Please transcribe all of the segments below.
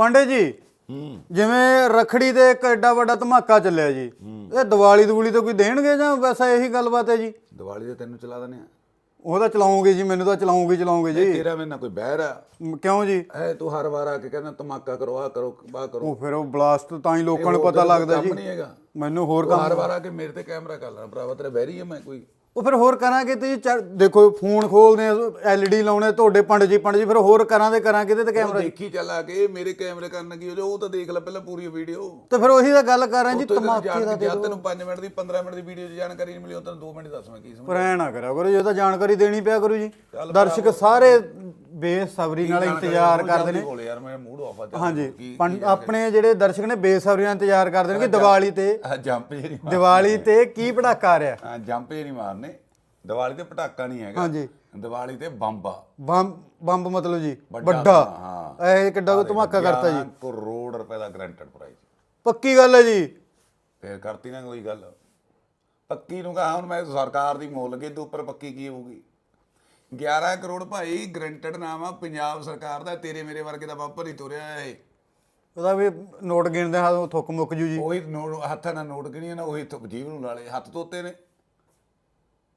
ਪਾਂਡੇ ਜੀ ਜਿਵੇਂ ਰਖੜੀ ਤੇ ਇੱਕ ਐਡਾ ਵੱਡਾ ਧਮਾਕਾ ਚੱਲਿਆ ਜੀ ਇਹ ਦੀਵਾਲੀ ਦੂਲੀ ਤੇ ਕੋਈ ਦੇਣਗੇ ਜਾਂ ਵੈਸਾ ਇਹੀ ਗੱਲਬਾਤ ਹੈ ਜੀ? ਦੀਵਾਲੀ ਤੇ ਤੈਨੂੰ ਚਲਾ ਦਨੇ ਆ। ਉਹ ਤਾਂ ਚਲਾਉਂਗੇ ਜੀ ਮੈਨੂੰ ਤਾਂ ਚਲਾਉਂਗੇ ਚਲਾਉਂਗੇ ਜੀ। ਤੇਰਾ ਮੇਰੇ ਨਾਲ ਕੋਈ ਬਹਿਰ ਆ। ਕਿਉਂ ਜੀ? ਐ ਤੂੰ ਹਰ ਵਾਰ ਆ ਕੇ ਕਹਿੰਦਾ ਧਮਾਕਾ ਕਰੋ ਆ ਕਰੋ ਬਾ ਕਰੋ। ਉਹ ਫਿਰ ਉਹ ਬਲਾਸਟ ਤਾਂ ਹੀ ਲੋਕਾਂ ਨੂੰ ਪਤਾ ਲੱਗਦਾ ਜੀ। ਮੈਨੂੰ ਹੋਰ ਕੰਮ ਹਰ ਵਾਰ ਆ ਕੇ ਮੇਰੇ ਤੇ ਕੈਮਰਾ ਕਰ ਲੈਣਾ ਭਰਾਵਾ ਤੇਰਾ ਬਹਿਰੀ ਹੈ ਮੈਂ ਕੋਈ। ਉਹ ਫਿਰ ਹੋਰ ਕਰਾਂਗੇ ਤੇ ਜੀ ਚੱਲ- ਦੇਖੋ ਫੋਨ ਖੋਲਦੇ ਐਲਈਡੀ ਲਾਉਣੇ ਤੁਹਾਡੇ ਪੰਡ ਜੀ ਪੰਡ ਜੀ ਫਿਰ ਹੋਰ ਕਰਾਂ ਦੇ ਕਰਾਂ ਕਿਤੇ ਤੇ ਕੈਮਰਾ ਦੇਖੀ ਚੱਲ ਆ ਕੇ ਮੇਰੇ ਕੈਮਰੇ ਕਰਨ ਕੀ ਹੋ ਜਾ ਉਹ ਤਾਂ ਦੇਖ ਲੈ ਪਹਿਲਾਂ ਪੂਰੀ ਵੀਡੀਓ। ਤੇ ਫਿਰ ਉਹੀ ਤਾਂ ਗੱਲ ਕਰ ਰਹੇ ਜੀ ਧਮਾਕੇ ਦਾ ਜਦ ਤੈਨੂੰ 5 ਮਿੰਟ ਦੀ 15 ਮਿੰਟ ਦੀ ਵੀਡੀਓ ਦੀ ਜਾਣਕਾਰੀ ਨਹੀਂ ਮਿਲੀ ਉਹ ਤੈਨੂੰ 2 ਮਿੰਟ ਦੱਸ ਮੈਂ ਕੀ ਸਮਝ ਪਰ ਐ ਨਾ ਕਰਿਆ ਕਰੋ ਜੇ ਤਾਂ ਜਾਣਕਾਰੀ ਦੇਣੀ ਪਿਆ ਕਰੂ ਜੀ। ਦਰਸ਼ਕ ਸਾਰੇ ਬੇਸਬਰੀ ਨਾਲ ਇੰਤਜ਼ਾਰ ਕਰਦੇ ਨੇ। ਕੋਲ ਯਾਰ ਮੇਰਾ ਮੂਡ ਆਫ ਆ ਚੱਲ ਹਾਂਜੀ। ਕੀ ਆਪਣੇ ਜਿਹੜੇ ਦਰਸ਼ਕ ਨੇ ਬੇਸਬਰੀ ਨਾਲ ਇੰਤਜ਼ਾਰ ਕਰਦੇ ਨੇ ਕਿ ਦੀਵਾਲੀ ਤੇ ਜੰਪ ਜਿਹੜੀ ਦੀਵਾਲੀ ਤੇ ਕੀ ਪੜਾਕਾ ਆ ਰਿਹਾ? ਹਾਂ ਜੰਪ ਜਿਹੜੀ ਮਾਰਨੇ। ਦੀਵਾਲੀ ਤੇ ਪਟਾਕਾ ਨਹੀਂ ਹੈਗਾ। ਹਾਂਜੀ। ਦੀਵਾਲੀ ਤੇ ਬੰਬ ਆ। ਬੰਬ ਬੰਬ ਮਤਲਬ ਜੀ ਵੱਡਾ, ਹਾਂ। ਇਹ ਕਿੱਡਾ ਕੁ ਧਮਾਕਾ ਕਰਤਾ ਜੀ। 11 ਕਰੋੜ ਰੁਪਏ ਦਾ ਗਰੰਟਡ ਪ੍ਰਾਈਜ਼ ਪੱਕੀ ਗੱਲ ਹੈ ਜੀ। ਫੇਰ ਕਰਤੀ ਨਾ ਕੋਈ ਗੱਲ। ਪੱਕੀ ਨੂੰ ਕਹਾ ਹੁਣ ਮੈਂ ਸਰਕਾਰ ਦੀ ਮੁੱਲ ਕੇ ਤੋਂ ਉੱਪਰ ਪੱਕੀ ਕੀ ਹੋਊਗੀ? 11 ਕਰੋੜ ਭਾਈ ਗਰੰਟਡ ਨਾਮ ਆ ਪੰਜਾਬ ਸਰਕਾਰ ਦਾ ਤੇਰੇ ਮੇਰੇ ਵਰਗੇ ਦਾ ਵਾਪਰ ਹੀ ਤੁਰਿਆ ਇਹ। ਉਹਦਾ ਵੀ ਨੋਟ ਗਿਣਦੇ ਹਾਂ ਥੁੱਕ ਮੁੱਕ ਜੂ ਜੀ। ਉਹੀ ਨੋਟ ਹੱਥਾਂ ਨਾਲ ਨੋਟ ਗਿਣੀ ਨਾ ਉਹੀ ਥੁੱਕ ਜੀਵ ਨੂੰ ਲਾਲੇ ਹੱਥ ਧੋਤੇ ਨੇ।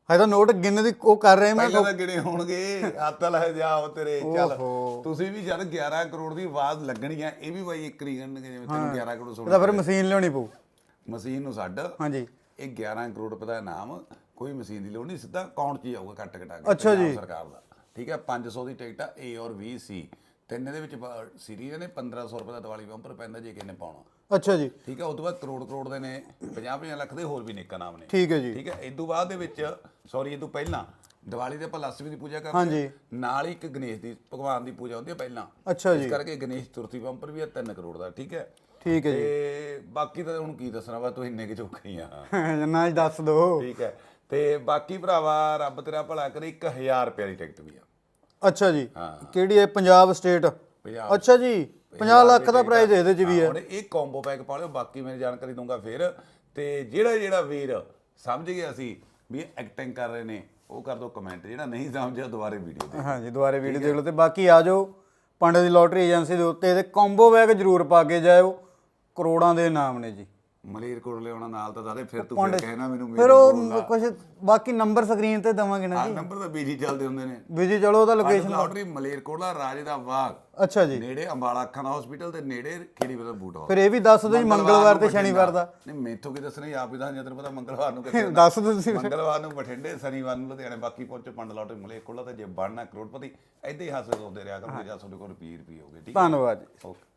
ਹਜੇ ਤਾਂ ਨੋਟ ਗਿਣਨ ਦੀ ਉਹ ਕਰ ਰਹੇ ਮੈਂ ਪਹਿਲਾਂ ਤਾਂ ਗਿਣੇ ਹੋਣਗੇ ਹੱਥ ਲੈ ਜਾਓ ਤੇਰੇ ਚੱਲ। ਤੁਸੀਂ ਵੀ ਜਦ 11 ਕਰੋੜ ਦੀ ਆਵਾਜ਼ ਲੱਗਣੀ ਆ ਇਹ ਵੀ ਬਾਈ ਇੱਕ ਨਹੀਂ ਗਣਨਗੇ ਜਿਵੇਂ ਤੈਨੂੰ 11 ਕਰੋੜ ਸੁਣ ਇਹਦਾ ਫਿਰ ਮਸ਼ੀਨ ਲਿਆਉਣੀ ਪਊ। ਮਸ਼ੀਨ ਨੂੰ ਛੱਡ ਹਾਂਜੀ। ਇਹ 11 ਕਰੋੜ ਰੁਪਏ ਦਾ ਇਨਾਮ ਕੋਈ ਮਸ਼ੀਨ ਦੀ ਲੋੜ ਨਹੀਂ ਸਿੱਧਾ ਅਕਾਊਂਟ 'ਚ ਹੀ ਆਊਗਾ ਕੱਟ ਕਟਾ ਕੇ ਅੱਛਾ ਜੀ। ਸਰਕਾਰ ਦਾ। ਠੀਕ ਹੈ 500 ਦੀ ਟਿਕਟ ਆ A ਔਰ B C ਤਿੰਨ ਦੇ ਵਿੱਚ ਸੀਰੀਜ਼ ਨੇ 1500 ਰੁਪਏ ਦਾ ਦੀਵਾਲੀ ਬੰਪਰ ਪੈਂਦਾ ਜੇ ਕਿਨੇ ਪਾਉਣਾ। ਅੱਛਾ ਜੀ। ਠੀਕ ਹੈ ਉਸ ਤੋਂ ਬਾਅਦ ਕਰੋੜ ਕਰੋੜ ਦੇ ਨੇ 50 50 ਲੱਖ ਦੇ ਹੋਰ ਵੀ ਨੇਕਾ ਨਾਮ ਨੇ। ਠੀਕ ਹੈ ਜੀ। ਠੀਕ ਹੈ ਇਸ ਤੋਂ ਬਾਅਦ ਦੇ ਵਿੱਚ ਸੌਰੀ ਇਹ ਤੋਂ ਪਹਿਲਾਂ ਦੀਵਾਲੀ ਤੇ ਆਪਾਂ ਲక్ష్ਮੀ ਦੀ ਪੂਜਾ ਕਰਦੇ। ਨਾਲ ਹੀ ਇੱਕ ਗਣੇਸ਼ ਦੀ ਭਗਵਾਨ ਦੀ ਪੂਜਾ ਹੁੰਦੀ ਹੈ ਪਹਿਲਾਂ। ਅੱਛਾ ਇਸ ਜੀ। ਕਰਕੇ ਗਣੇਸ਼ ਚਤੁਰਥੀ ਬੰਪਰ ਵੀ ਹੈ 3 ਕਰੋੜ ਦਾ ਠੀਕ ਹੈ। ਠੀਕ ਹੈ ਜੀ। ਤੇ ਬਾਕੀ ਤਾਂ ਹੁਣ ਕੀ ਦੱਸਣਾ ਵਾ ਤੂੰ ਇੰਨੇ ਕਿ ਚੁੱਕੀ ਆ। ਜਨਾ ਜੀ ਦੱਸ ਦੋ। ਠੀਕ ਹੈ। ਤੇ ਬਾਕੀ ਭਰਾਵਾ ਰੱਬ ਤੇਰਾ ਭਲਾ ਕਰੇ 1000 ਰੁਪਏ ਦੀ ਟਿਕਟ ਵੀ ਆ। ਅੱਛਾ ਜੀ। ਹਾਂ। ਕਿਹੜੀ ਹੈ ਪੰਜਾਬ ਸਟੇਟ ਪੰਜਾਬ। ਅੱਛਾ ਜੀ 50 ਲੱਖ ਦਾ ਪ੍ਰਾਈਜ਼ ਇਹਦੇ ਚ ਵੀ ਹੈ ਹੁਣ ਇਹ ਕੰਬੋ ਪੈਕ ਪਾ ਲਿਓ ਬਾਕੀ ਮੈਂ ਜਾਣਕਾਰੀ ਦੂੰਗਾ ਫਿਰ। ਤੇ ਜਿਹੜਾ ਜਿਹੜਾ ਵੀਰ ਸਮਝ ਗਿਆ ਸੀ ਵੀ ਐਕਟਿੰਗ ਕਰ ਰਹੇ ਨੇ ਉਹ ਕਰ ਦਿਓ ਕਮੈਂਟ ਜਿਹੜਾ ਨਹੀਂ ਸਮਝਿਆ ਦੁਬਾਰੇ ਵੀਡੀਓ ਦੇ ਹਾਂਜੀ ਦੁਬਾਰੇ ਵੀਡੀਓ ਦੇਖ ਲਓ ਤੇ ਬਾਕੀ ਆ ਜਾਓ। ਪਾਂਡੇ ਦੀ ਲੋਟਰੀ ਏਜੰਸੀ ਦੇ ਉੱਤੇ ਇਹਦੇ ਕੰਬੋ ਬੈਗ ਜ਼ਰੂਰ ਪਾ ਕੇ ਜਾਇਓ। ਕਰੋੜਾਂ ਦੇ ਇਨਾਮ ਨੇ ਜੀ। ਮਲੇਰ ਕੋਟ ਲਿਆਉਣਾ ਨਾਲ ਤਾਂ ਦਾਦੇ ਫਿਰ ਤੂੰ ਫਿਰ ਕਹਿਣਾ ਮੈਨੂੰ ਫਿਰ ਉਹ ਕੁਝ ਬਾਕੀ ਨੰਬਰ ਸਕਰੀਨ ਤੇ ਦਵਾਂਗੇ ਨਾ ਆ ਨੰਬਰ ਤਾਂ ਬੀਜੀ ਚੱਲਦੇ ਹੁੰਦੇ ਨੇ। ਵੀ ਜੀ ਚਲੋ ਉਹਦਾ ਲੋਕੇਸ਼ਨ ਲਾਟਰੀ ਮਲੇਰਕੋਟਲਾ ਰਾਜੇ ਦਾ ਬਾਗ। ਅੱਛਾ ਜੀ। ਨੇੜੇ ਅੰਬਾਲਾ ਅੱਖਾਂ ਦਾ ਹਸਪੀਟਲ ਤੇ ਨੇੜੇ ਖੇੜੀ ਬਦਾ ਬੂਟ ਹਾਲ ਫਿਰ ਇਹ ਵੀ ਦੱਸ ਦਿਓ ਜੀ ਮੰਗਲਵਾਰ ਤੇ ਸ਼ਨੀਵਾਰ ਦਾ। ਨਹੀਂ ਮੈਥੋਂ ਕੀ ਦੱਸਣਾ ਜੀ, ਆਪ ਹੀ ਦੱਸ ਜਦੋਂ ਪਤਾ ਮੰਗਲਵਾਰ ਨੂੰ ਕਿੱਥੇ ਦੱਸ ਦਿਓ ਤੁਸੀਂ। ਮੰਗਲਵਾਰ ਨੂੰ ਬਠਿੰਡੇ ਸ਼ਨੀਵਾਰ ਨੂੰ ਲੁਧਿਆਣੇ ਬਾਕੀ ਪਹੁੰਚੋ ਪੰਡ ਲਾਟਰੀ ਮਲੇਰਕੋਟਲਾ ਤੇ ਜੇ ਬਣਨਾ ਕਰੋੜਪਤੀ ਐਦਾਂ ਹੀ ਹਾਸੇ ਹੁੰਦੇ ਰਿਹਾ ਕਰੋ ਜਾਂ ਤੁਹਾਡੇ ਕੋਲ ਰੁਪਏ ਰੁਪਏ ਹੋਗੇ ਠੀਕ ਹੈ ਧੰਨਵਾਦ ਜੀ। ਓਕੇ